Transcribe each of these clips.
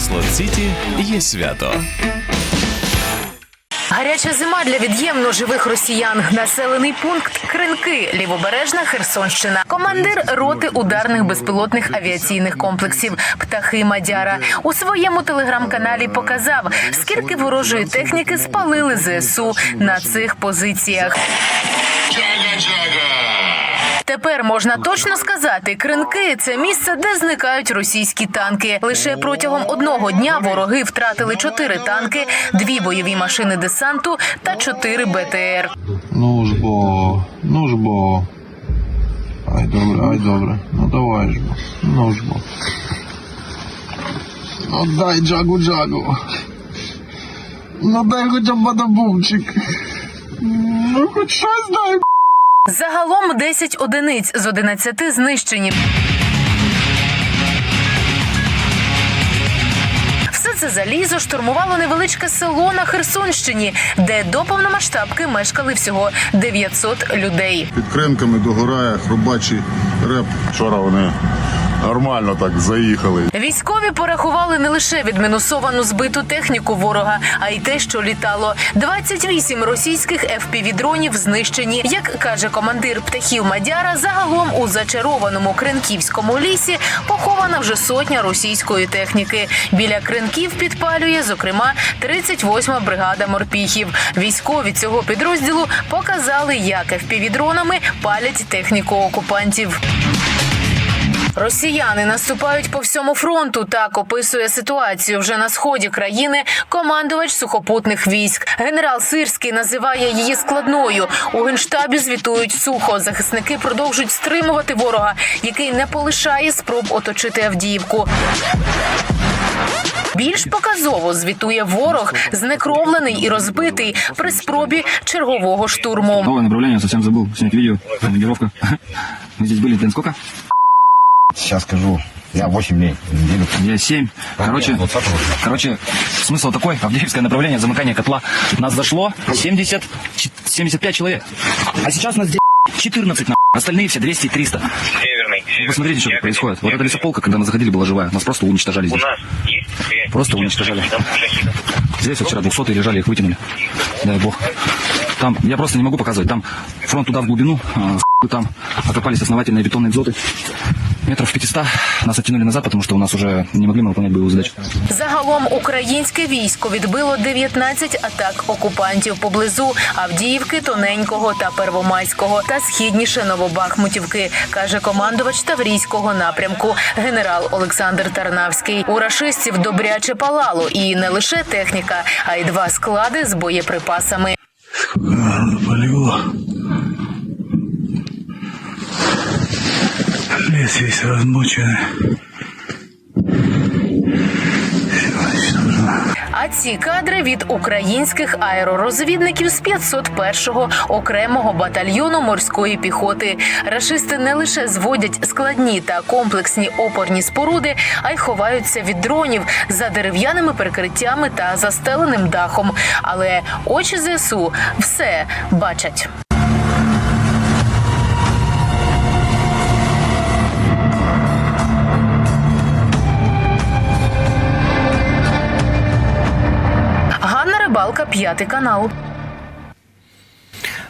Слот Сіті є свято. Гаряча зима для від'ємно живих росіян. Населений пункт Кринки, лівобережна Херсонщина. Командир роти ударних безпілотних авіаційних комплексів Птахи Мадяра у своєму телеграм-каналі показав, скільки ворожої техніки спалили ЗСУ на цих позиціях. Тепер можна точно сказати, кринки це місце, де зникають російські танки. Лише протягом одного дня вороги втратили чотири танки, дві бойові машини десанту та чотири БТР. Ну ж бо, ну ж бо. Ай, добре, ай, добре. Ну давай ж бо. Ну ж бо. Ну дай джагу джагу. Ну дай хоча б бадабумчик. Ну хоч щось дай. Загалом 10 одиниць з 11 знищені. Все це залізо штурмувало невеличке село на Херсонщині, де до повномасштабки мешкали всього 900 людей. Під кринками догорає хробачий реп. Вчора вони нормально так заїхали. Військові порахували не лише відмінусовану збиту техніку ворога, а й те, що літало. 28 російських FPV-дронів знищені. Як каже командир птахів Мадяра, загалом у зачарованому кринківському лісі похована вже сотня російської техніки. Біля кринків підпалює, зокрема, 38-ма бригада морпіхів. Військові цього підрозділу показали, як FPV-дронами палять техніку окупантів. Росіяни наступають по всьому фронту. Так описує ситуацію вже на сході країни командувач сухопутних військ. Генерал Сирський називає її складною. У генштабі звітують сухо. Захисники продовжують стримувати ворога, який не полишає спроб оточити Авдіївку. Більш показово звітує ворог, знекровлений і розбитий при спробі чергового штурму. Новое направление, совсем забыл снять видео. Командировка. Мы здесь были, блин, сколько? Сейчас скажу. Я 8 дней, неделю. Я 7. Короче, короче, смысл такой. Авдеевское направление, замыкание котла. Нас зашло 70, ч- 75 человек. А сейчас нас здесь 14 на. Остальные все 200 и 300. Северный. Вы Посмотрите, что тут происходит. Вот эта лесополка, когда мы заходили, была живая. Нас просто уничтожали У здесь. нас есть? Просто уничтожали. Здесь вот вчера 200 лежали, их вытянули. Дай бог. Там, я просто не могу показывать. Там фронт туда в глубину, а, там окопались основательные бетонные дзоты. Метров 500 нас оттянули назад, потому что у нас уже не могли мы выполнять боевую задачу. Загалом українське військо відбило 19 атак окупантів поблизу Авдіївки, Тоненького та Первомайського та східніше Новобахмутівки, каже командувач Таврійського напрямку генерал Олександр Тарнавський. У рашистів добряче палало і не лише техніка, а й два склади з боєприпасами. Полегло. Лес весь размоченный. А ці кадри від українських аеророзвідників з 501-го окремого батальйону морської піхоти. Рашисти не лише зводять складні та комплексні опорні споруди, а й ховаються від дронів за дерев'яними перекриттями та застеленим дахом. Але очі ЗСУ все бачать. Рибалка, п'ятий канал.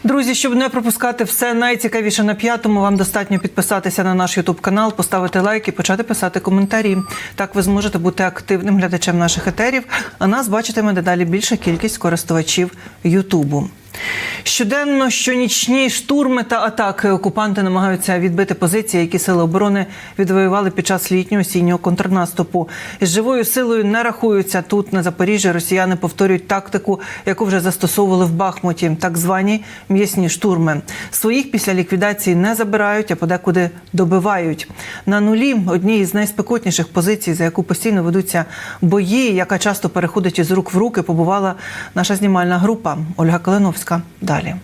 Друзі, щоб не пропускати все найцікавіше на п'ятому, вам достатньо підписатися на наш Ютуб канал, поставити лайк і почати писати коментарі. Так ви зможете бути активним глядачем наших етерів, а нас бачитиме дедалі більша кількість користувачів Ютубу. Щоденно щонічні штурми та атаки окупанти намагаються відбити позиції, які сили оборони відвоювали під час літнього осіннього контрнаступу. З живою силою не рахуються тут на Запоріжжі. Росіяни повторюють тактику, яку вже застосовували в Бахмуті, так звані м'ясні штурми. Своїх після ліквідації не забирають, а подекуди добивають. На нулі одній із найспекотніших позицій, за яку постійно ведуться бої, яка часто переходить із рук в руки, побувала наша знімальна група Ольга Калиновська. Далі.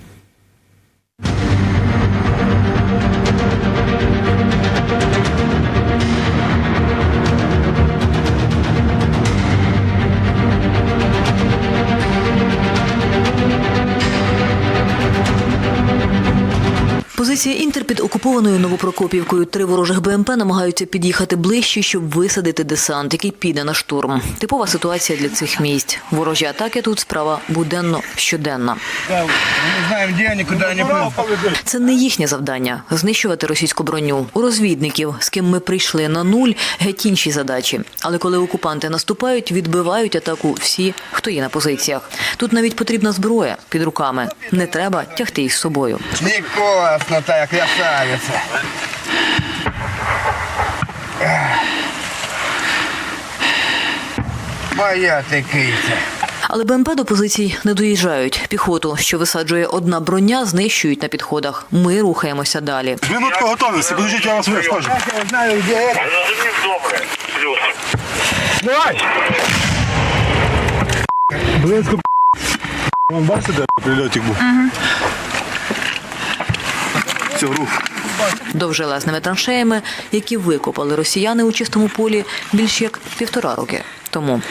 Позиція Інтер під окупованою Новопрокопівкою. Три ворожих БМП намагаються під'їхати ближче, щоб висадити десант, який піде на штурм. Типова ситуація для цих місць. Ворожі атаки тут справа буденно щоденна. Це не їхнє завдання знищувати російську броню. У розвідників, з ким ми прийшли на нуль, геть інші задачі. Але коли окупанти наступають, відбивають атаку всі, хто є на позиціях. Тут навіть потрібна зброя під руками. Не треба тягти їх з собою. Классно так, красавица. Моя ты киця. Але БМП до позицій не доїжджають. Піхоту, що висаджує одна броня, знищують на підходах. Ми рухаємося далі. Минутку готовності, подождіть, я вас вискажу. Я знаю, где это. Близько Вон бачите, де прильотик був? Цю групу. Довжелезними траншеями, які викопали росіяни у чистому полі більш як півтора роки тому.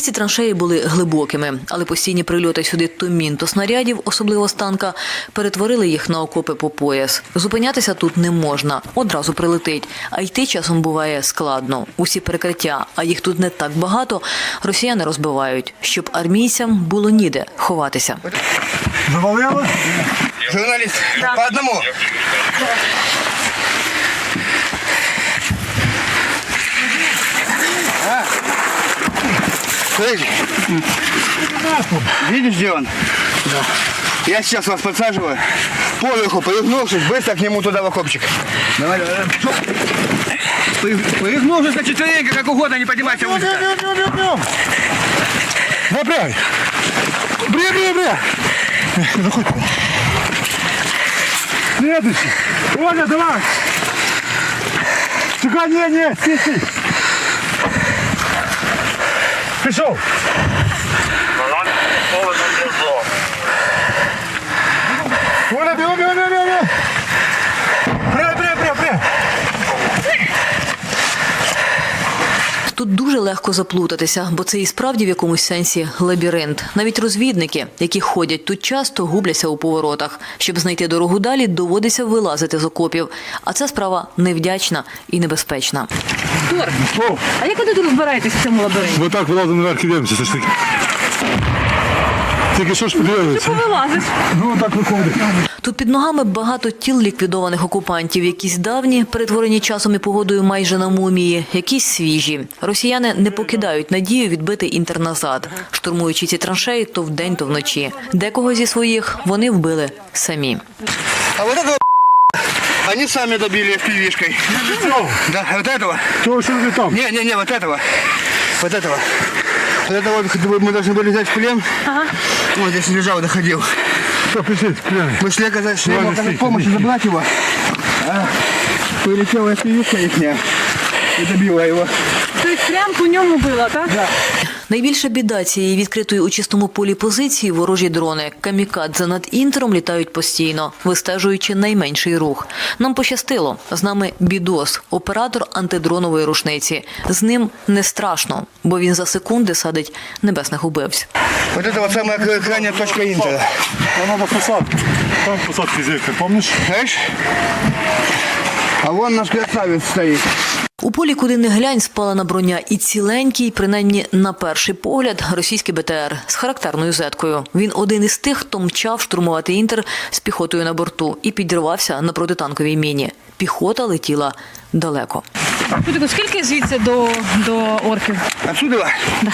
Колись ці траншеї були глибокими, але постійні прильоти сюди то мін, то снарядів, особливо з танка, перетворили їх на окопи по пояс. Зупинятися тут не можна, одразу прилетить. А йти часом буває складно. Усі перекриття, а їх тут не так багато, росіяни розбивають, щоб армійцям було ніде ховатися. Журналист, по одному. Слышь, видишь, где он? Я сейчас вас подсаживаю. Поверху, повернувшись, быстро к нему туда в окопчик. Давай, давай, давай. Повернувшись на четверенько, как угодно, не поднимайся. Б'єм, б'єм, б'єм. Напрягай. Бре, бре, бре. Заходь. Следующий. Оля, давай. Чекай, не, не, Official. We're on. All дуже легко заплутатися, бо це і справді в якомусь сенсі лабіринт. Навіть розвідники, які ходять тут часто, губляться у поворотах. Щоб знайти дорогу далі, доводиться вилазити з окопів. А це справа невдячна і небезпечна. А як ви тут розбираєтесь в цьому лабіринті? Бо так вилазимо наверх і дивимося, ж таки. Тільки що ж подивилися? Вилазиш. Ну так виходить. Тут під ногами багато тіл ліквідованих окупантів, якісь давні, перетворені часом і погодою майже на мумії, якісь свіжі. Росіяни не покидають надію відбити інтер назад, штурмуючи ці траншеї то вдень, то вночі. Декого зі своїх вони вбили самі. А вот этого они сами добили пивишкой. Да, вот этого. Чого що ви там? Не, не, не, вот этого. Вот этого. Для того, чтобы мы должны были взять в плен, ага. вот здесь лежал, доходил. Что, пришли, плены? Мы шли оказать, шли ему оказать помощь, забрать его. А, прилетела певица их и добила его. То есть прям к нему было, да? Да. Найбільша біда цієї відкритої у чистому полі позиції ворожі дрони. Камікадзе над інтером літають постійно, вистежуючи найменший рух. Нам пощастило. З нами бідос, оператор антидронової рушниці. З ним не страшно, бо він за секунди садить небесних убивць. Вот это вот самая кра- точка Интера. Там надо посадку. Там посадки зірка, помниш? А вон наш красавец стоит. У полі, куди не глянь, спалена броня і ціленький, принаймні на перший погляд, російський БТР з характерною зеткою. Він один із тих, хто мчав штурмувати інтер з піхотою на борту і підірвався на протитанковій міні. Піхота летіла далеко. Скільки звідси до, до орків? Отсюда? Да.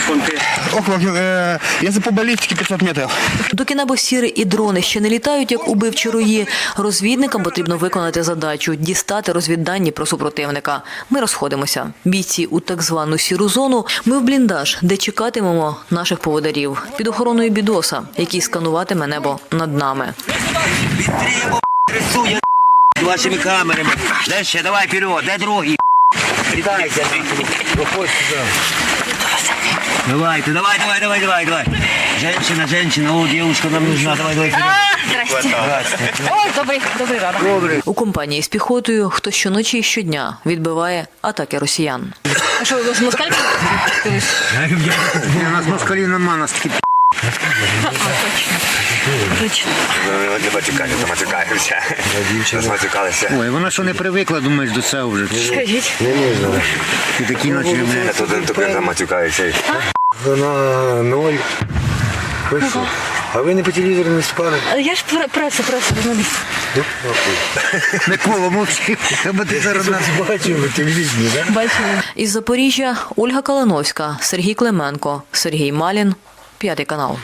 Около, э, если по баллистике 500 метров. Доки небо сіре і дрони ще не літають, як убивчі рої, розвідникам потрібно виконати задачу дістати розвіддані про супротивника. Ми розходимося. Бійці у так звану сіру зону. Ми в бліндаж, де чекатимемо наших поводарів під охороною бідоса, який скануватиме небо над нами. Вашими камерами. Дальше, давай вперед, дай другий. Летайся. Выходь сюда. Давайте, давай, давай, давай, давай, давай. Женщина, женщина, о, девушка нам нужна, давай, давай. вперед. Здрасте. Ой, добрий, добрий ранок. У компанії з піхотою, хто щоночі і щодня відбиває атаки росіян. А що, ви з москальки? У нас москали манас таки Не то матюкаємося. Матюкалися. Ой, вона що не привикла, думаєш, до цього вже. Скажіть. Не можна. І такі ночі, блядь. Я тут тільки заматюкаюся. Вона ноль. Пише. А ви не по телевізору не спали? Я ж пр- преса, преса журналіст. Микола, мовчи, бо ти зараз нас Бачив ви телевізні, так? Бачили. Із Запоріжжя Ольга Калиновська, Сергій Клименко, Сергій Малін, п'ятий канал.